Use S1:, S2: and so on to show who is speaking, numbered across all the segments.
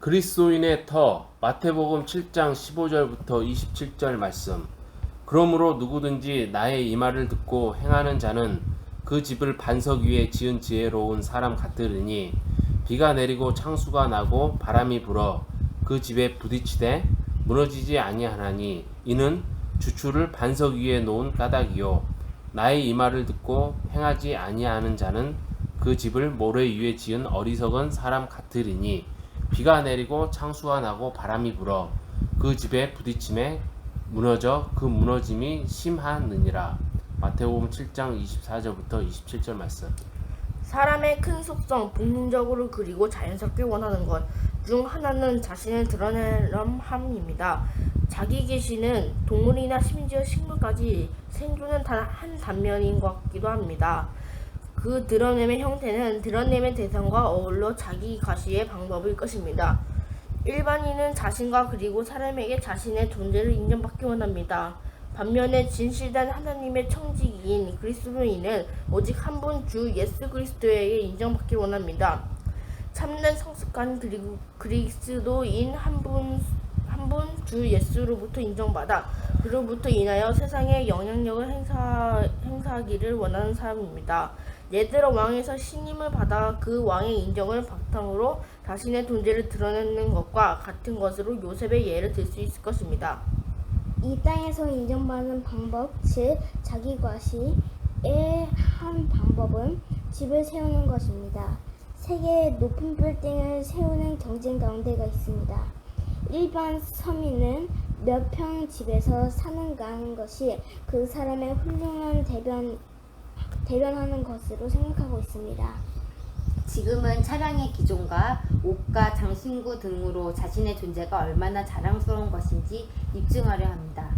S1: 그리스도인의 터 마태복음 7장 15절부터 27절 말씀. 그러므로 누구든지 나의 이 말을 듣고 행하는 자는 그 집을 반석 위에 지은 지혜로운 사람 같으리니 비가 내리고 창수가 나고 바람이 불어 그 집에 부딪히되 무너지지 아니하나니 이는 주추를 반석 위에 놓은 까닭이요. 나의 이 말을 듣고 행하지 아니하는 자는 그 집을 모래 위에 지은 어리석은 사람 같으리니 비가 내리고 창수가 나고 바람이 불어 그 집에 부딪힘에 무너져 그 무너짐이 심하느니라 마태복음 7장 24절부터 27절 말씀
S2: 사람의 큰 속성, 본능적으로 그리고 자연스럽게 원하는 것 중 하나는 자신을 드러내려 함입니다. 자기 계시는 동물이나 심지어 식물까지 생존은 단 한 단면인 것 같기도 합니다. 그 드러냄의 형태는 드러냄의 대상과 어울러 자기 가시의 방법일 것입니다. 일반인은 자신과 그리고 사람에게 자신의 존재를 인정받기 원합니다. 반면에 진실된 하나님의 청지기인 그리스도인은 오직 한 분 주 예수 그리스도에게 인정받기 원합니다. 참된 성숙한 그리고 그리스도인 한 분 한 분 주 예수로부터 인정받아 그로부터 인하여 세상에 영향력을 행사, 행사하기를 원하는 사람입니다. 들어 왕에서 신임을 받아 그 왕의 인정을 바탕으로 자신의 존재를 드러내는 것과 같은 것으로 요셉의 예를 들 수 있을 것입니다.
S3: 이 땅에서 인정받는 방법, 즉 자기 과시의 한 방법은 집을 세우는 것입니다. 세계의 높은 빌딩을 세우는 경쟁 가운데가 있습니다. 일반 서민은 몇 평 집에서 사는 가 하는 것이 그 사람의 훌륭한 대변 대변하는 것으로 생각하고 있습니다.
S4: 지금은 차량의 기종과 옷과 장신구 등으로 자신의 존재가 얼마나 자랑스러운 것인지 입증하려 합니다.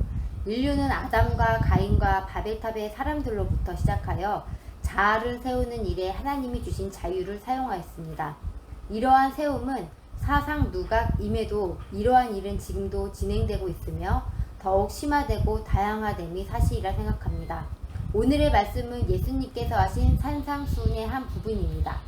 S4: 인류는 아담과 가인과 바벨탑의 사람들로부터 시작하여 자아를 세우는 일에 하나님이 주신 자유를 사용하였습니다. 이러한 세움은 사상 누각임에도 이러한 일은 지금도 진행되고 있으며 더욱 심화되고 다양화됨이 사실이라 생각합니다. 오늘의 말씀은 예수님께서 하신 산상수훈의 한 부분입니다.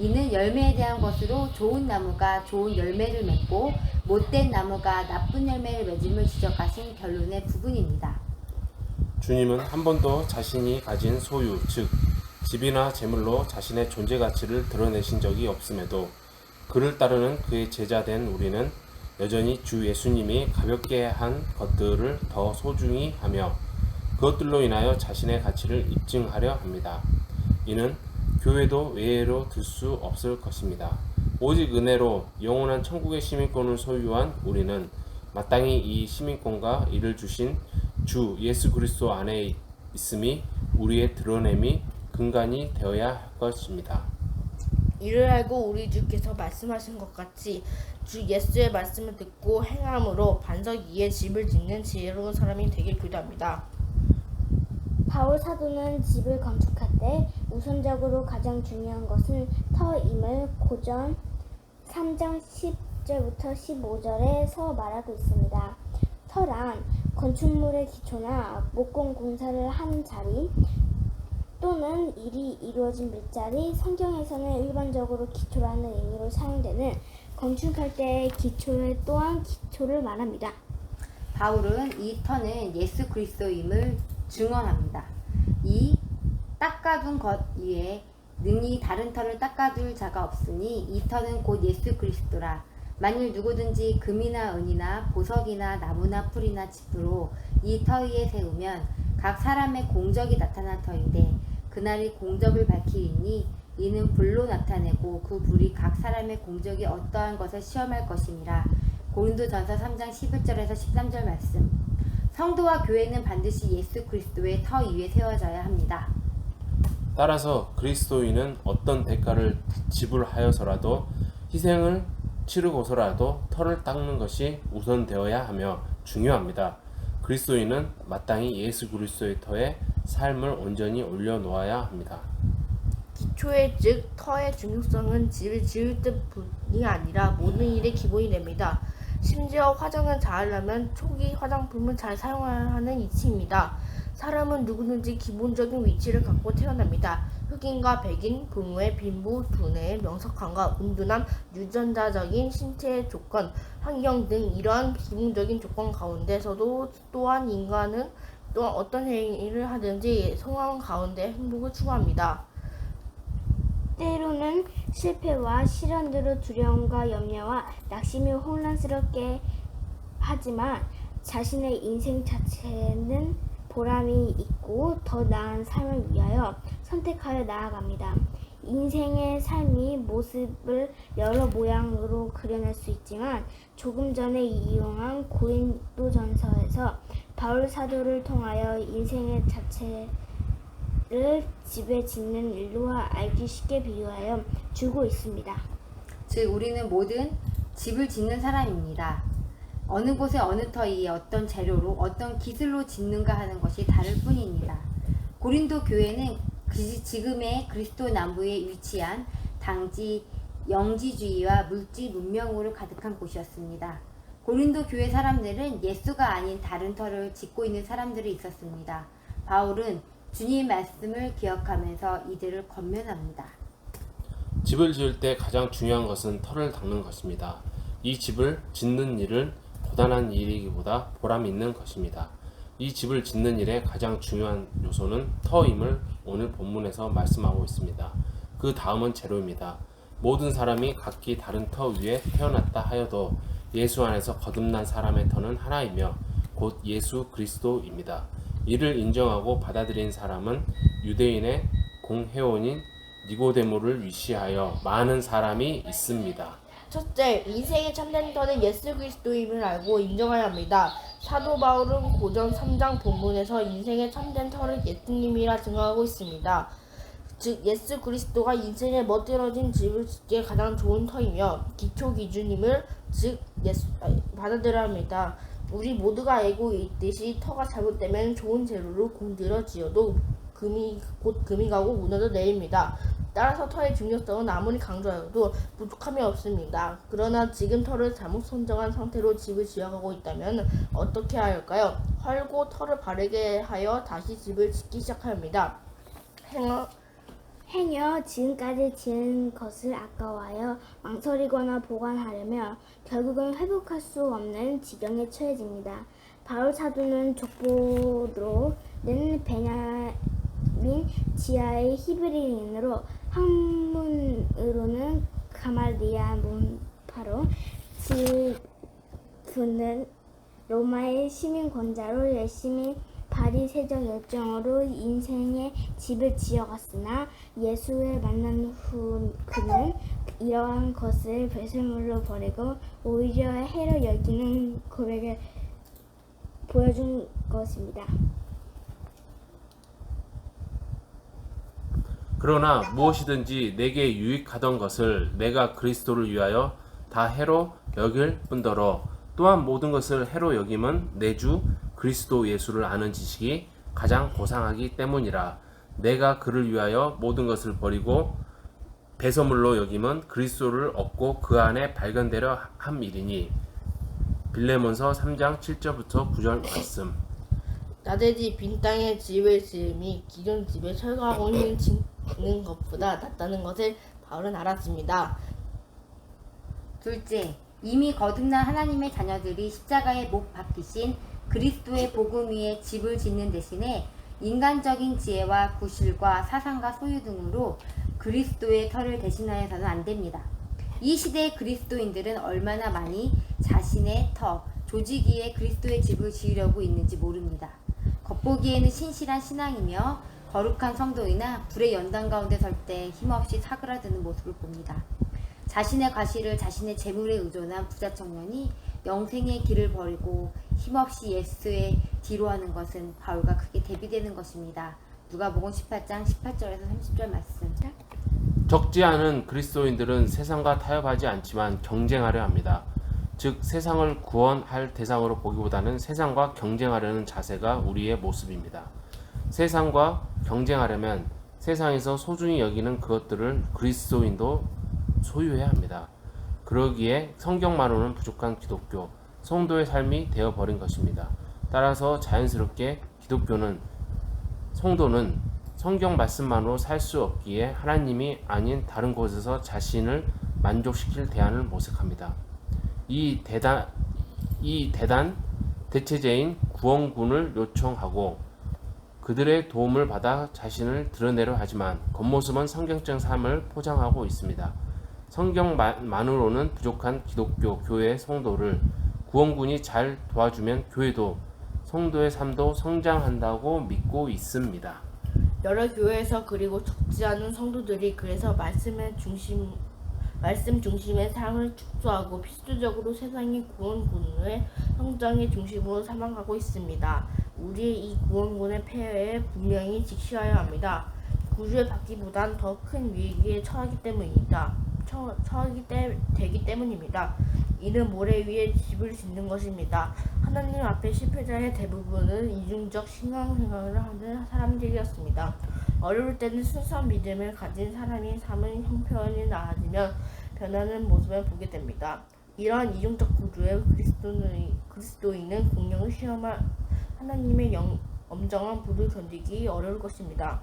S4: 이는 열매에 대한 것으로 좋은 나무가 좋은 열매를 맺고 못된 나무가 나쁜 열매를 맺음을 지적하신 결론의 부분입니다.
S1: 주님은 한 번도 자신이 가진 소유 즉 집이나 재물로 자신의 존재 가치를 드러내신 적이 없음에도 그를 따르는 그의 제자된 우리는 여전히 주 예수님이 가볍게 한 것들을 더 소중히 하며 그것들로 인하여 자신의 가치를 입증하려 합니다. 이는 교회도 외예로 들수 없을 것입니다. 오직 은혜로 영원한 천국의 시민권을 소유한 우리는 마땅히 이 시민권과 이를 주신 주 예수 그리스도 안에 있음이 우리의 드러냄이 근간이 되어야 할 것입니다.
S2: 이를 알고 우리 주께서 말씀하신 것 같이 주 예수의 말씀을 듣고 행함으로 반석 위에 집을 짓는 지혜로운 사람이 되길 기도합니다.
S3: 바울 사도는 집을 건축할 때 우선적으로 가장 중요한 것은 터임을 고전 3장 10절부터 15절에서 말하고 있습니다. 터란 건축물의 기초나 목공 공사를 하는 자리 또는 일이 이루어진 밑자리 성경에서는 일반적으로 기초라는 의미로 사용되는 건축할 때의 기초를 또한 기초를 말합니다.
S4: 바울은 이 터는 예수 그리스도임을 증언합니다. 이 닦아둔 것 위에 능히 다른 터를 닦아둘 자가 없으니 이 터는 곧 예수 그리스도라. 만일 누구든지 금이나 은이나 보석이나 나무나 풀이나 짚으로 이 터 위에 세우면 각 사람의 공적이 나타난 터인데 그날이 공적을 밝히리니 이는 불로 나타내고 그 불이 각 사람의 공적이 어떠한 것을 시험할 것이니라. 고린도전서 3장 11절에서 13절 말씀. 성도와 교회는 반드시 예수 그리스도의 터 위에 세워져야 합니다.
S1: 따라서 그리스도인은 어떤 대가를 지불하여서라도 희생을 치르고서라도 털을 닦는 것이 우선되어야 하며 중요합니다. 그리스도인은 마땅히 예수 그리스도의 터에 삶을 온전히 올려놓아야 합니다.
S2: 기초의 즉 터의 중요성은 집을 지을 때뿐이 아니라 모든 일의 기본이 됩니다. 심지어 화장을 잘하려면 초기 화장품을 잘 사용해야 하는 이치입니다. 사람은 누구든지 기본적인 위치를 갖고 태어납니다. 흑인과 백인, 부모의 빈부, 두뇌의 명석함과 온둔함, 유전자적인 신체의 조건, 환경 등 이러한 기본적인 조건 가운데서도 또한 인간은 또한 어떤 행위를 하든지 상황 가운데 행복을 추구합니다.
S3: 때로는 실패와 실현으로 두려움과 염려와 낙심이 혼란스럽게 하지만 자신의 인생 자체는 보람이 있고 더 나은 삶을 위하여 선택하여 나아갑니다. 인생의 삶이 모습을 여러 모양으로 그려낼 수 있지만 조금 전에 이용한 고린도전서에서 바울 사도를 통하여 인생의 자체 를 집에 짓는 일로와 알기 쉽게 비유하여 주고 있습니다.
S4: 즉 우리는 모든 집을 짓는 사람입니다. 어느 곳에 어느 터이에 어떤 재료로 어떤 기술로 짓는가 하는 것이 다를 뿐입니다. 고린도 교회는 그 지금의 그리스도 남부에 위치한 당지 영지주의와 물질 문명으로 가득한 곳이었습니다. 고린도 교회 사람들은 예수가 아닌 다른 터를 짓고 있는 사람들이 있었습니다. 바울은 주님 말씀을 기억하면서 이들을 권면합니다.
S1: 집을 지을 때 가장 중요한 것은 터를 닦는 것입니다. 이 집을 짓는 일은 고단한 일이기보다 보람 있는 것입니다. 이 집을 짓는 일의 가장 중요한 요소는 터임을 오늘 본문에서 말씀하고 있습니다. 그 다음은 재료입니다. 모든 사람이 각기 다른 터 위에 태어났다 하여도 예수 안에서 거듭난 사람의 터는 하나이며 곧 예수 그리스도입니다. 이를 인정하고 받아들인 사람은 유대인의 공회원인 니고데모를 위시하여 많은 사람이 있습니다.
S2: 첫째, 인생의 참된 터는 예수 그리스도임을 알고 인정해야 합니다. 사도 바울은 고전 3장 본문에서 인생의 참된 터를 예수님이라 증거하고 있습니다. 즉 예수 그리스도가 인생에 멋들어진 집을 짓기에 가장 좋은 터이며 기초 기준임을 즉 예수 받아들여야 합니다. 우리 모두가 알고 있듯이 터가 잘못되면 좋은 재료로 공들여 지어도 금이 곧 금이 가고 무너져 내립니다. 따라서 터의 중요성은 아무리 강조하여도 부족함이 없습니다. 그러나 지금 터를 잘못 선정한 상태로 집을 지어가고 있다면 어떻게 해야 할까요? 헐고 터를 바르게 하여 다시 집을 짓기 시작해야 합니다. 행어
S3: 행여 지금까지 지은 것을 아까워하여 망설이거나 보관하려며 결국은 회복할 수 없는 지경에 처해집니다. 바울 사도는 족보로 는 베냐민 지하의 히브리인으로 한문으로는 가말리아 문파로 지두는 로마의 시민 권자로 열심히 바리새적 열정으로 인생의 집을 지어갔으나 예수를 만난 후 그는 이러한 것을 배설물로 버리고 오히려 해로 여기는 고백을 보여준 것입니다.
S1: 그러나 무엇이든지 내게 유익하던 것을 내가 그리스도를 위하여 다 해로 여길 뿐더러 또한 모든 것을 해로 여김은 내주 그리스도 예수를 아는 지식이 가장 고상하기 때문이라 내가 그를 위하여 모든 것을 버리고 배설물로 여김은 그리스도를 얻고 그 안에 발견되려 함이리니 빌레몬서 3장 7절부터 9절 말씀
S2: 나대지 빈 땅에 집을 지음이 기존 집에 철거하고 있는 것보다 낫다는 것을 바울은 알았습니다.
S4: 둘째, 이미 거듭난 하나님의 자녀들이 십자가에 못 박히신 그리스도의 복음 위에 집을 짓는 대신에 인간적인 지혜와 구실과 사상과 소유 등으로 그리스도의 터를 대신하여서는 안 됩니다. 이 시대의 그리스도인들은 얼마나 많이 자신의 터, 조직위에 그리스도의 집을 지으려고 있는지 모릅니다. 겉보기에는 신실한 신앙이며 거룩한 성도이나 불의 연단 가운데 설 때 힘없이 사그라드는 모습을 봅니다. 자신의 과실을 자신의 재물에 의존한 부자 청년이 영생의 길을 버리고 힘없이 예수의 뒤로 하는 것은 바울과 크게 대비되는 것입니다. 누가복음 18장 18절에서 30절 말씀.
S1: 적지 않은 그리스도인들은 세상과 타협하지 않지만 경쟁하려 합니다. 즉 세상을 구원할 대상으로 보기보다는 세상과 경쟁하려는 자세가 우리의 모습입니다. 세상과 경쟁하려면 세상에서 소중히 여기는 그것들을 그리스도인도 소유해야 합니다. 그러기에 성경만으로는 부족한 기독교, 성도의 삶이 되어버린 것입니다. 따라서 자연스럽게 기독교는 성도는 성경 말씀만으로 살 수 없기에 하나님이 아닌 다른 곳에서 자신을 만족시킬 대안을 모색합니다. 이 대단 이 대단 대체제인 구원군을 요청하고 그들의 도움을 받아 자신을 드러내려 하지만 겉모습은 성경적 삶을 포장하고 있습니다. 성경만으로는 부족한 기독교 교회 성도를 구원군이 잘 도와주면 교회도 성도의 삶도 성장한다고 믿고 있습니다.
S2: 여러 교회에서 그리고 적지 않은 성도들이 그래서 말씀의 중심 말씀 중심의 삶을 축소하고 필수적으로 세상의 구원군의 성장의 중심으로 삼아가고 있습니다. 우리의 이 구원군의 폐해에 분명히 직시하여야 합니다. 구주의 받기보단 더 큰 위기에 처하기 때문입니다. 처, 처하기 때, 되기 때문입니다. 이는 모래 위에 집을 짓는 것입니다. 하나님 앞에 실패자의 대부분은 이중적 신앙생활을 하는 사람들이었습니다. 어려울 때는 순수한 믿음을 가진 사람이 삶은 형편이 나아지면 변하는 모습을 보게 됩니다. 이러한 이중적 구조의 그리스도인, 그리스도인은 공경을 시험할 하나님의 영, 엄정한 불을 견디기 어려울 것입니다.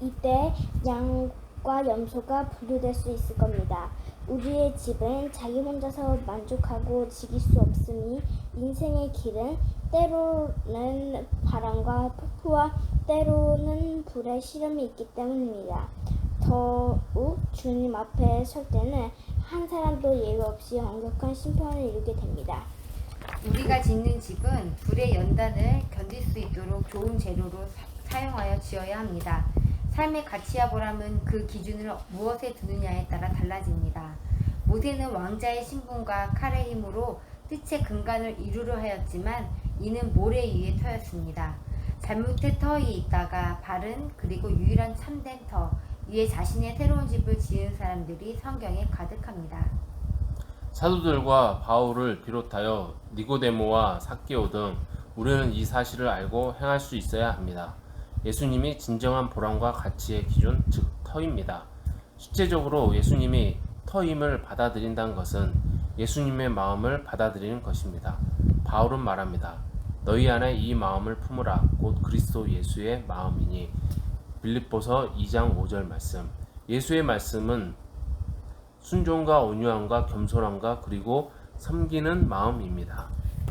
S3: 이때 양 과 염소가 분류될 수 있을 겁니다. 우리의 집은 자기 혼자서 만족하고 지킬 수 없으니 인생의 길은 때로는 바람과 폭포와 때로는 불의 시름이 있기 때문입니다. 더욱 주님 앞에 설 때는 한 사람도 예외 없이 엄격한 심판을 이루게 됩니다.
S4: 우리가 짓는 집은 불의 연단을 견딜 수 있도록 좋은 재료로 사- 사용하여 지어야 합니다. 삶의 가치와 보람은 그 기준을 무엇에 두느냐에 따라 달라집니다. 모세는 왕자의 신분과 칼의 힘으로 뜻의 근간을 이루려 하였지만 이는 모래 위에 터였습니다. 잘못된 터에 있다가 바른 그리고 유일한 참된 터 위에 자신의 새로운 집을 지은 사람들이 성경에 가득합니다.
S1: 사도들과 바울을 비롯하여 니고데모와 사케오 등 우리는 이 사실을 알고 행할 수 있어야 합니다. 예수님이 진정한 보람과 가치의 기준, 즉 터입니다. 실제적으로 예수님이 터임을 받아들인다는 것은 예수님의 마음을 받아들이는 것입니다. 바울은 말합니다. 너희 안에 이 마음을 품으라 곧 그리스도 예수의 마음이니 빌립보서 2장 5절 말씀. 예수의 말씀은 순종과 온유함과 겸손함과 그리고 섬기는 마음입니다.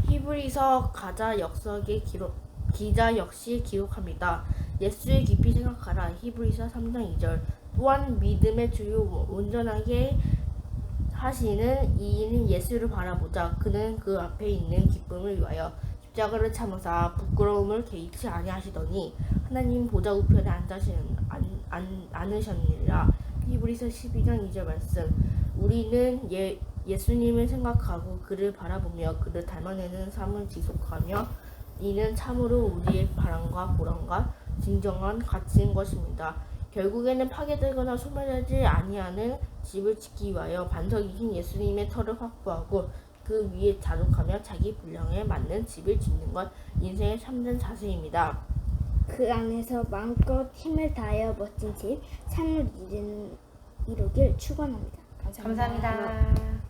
S2: 히브리서 가자 역석의 기록, 기자 역시 기록합니다. 예수의 깊이 생각하라. 히브리서 3장 2절. 또한 믿음의 주요 온전하게 하시는 이인 예수를 바라보자. 그는 그 앞에 있는 기쁨을 위하여 십자가를 참으사 부끄러움을 개의치 아니하시더니 하나님 보좌 우편에 앉으시는 안, 안, 않으셨느니라. 히브리서 12장 2절 말씀. 우리는 예, 예수님을 생각하고 그를 바라보며 그를 닮아내는 삶을 지속하며 이는 참으로 우리의 바람과 보람과 진정한 가치인 것입니다. 결국에는 파괴되거나 소멸하지 아니하는 집을 짓기 위하여 반석이신 예수님의 터를 확보하고 그 위에 자족하며 자기 분량에 맞는 집을 짓는 것 인생의 참된 자세입니다.
S3: 그 안에서 마음껏 힘을 다하여 멋진 집, 삶을 이루길 축원합니다.
S4: 감사합니다.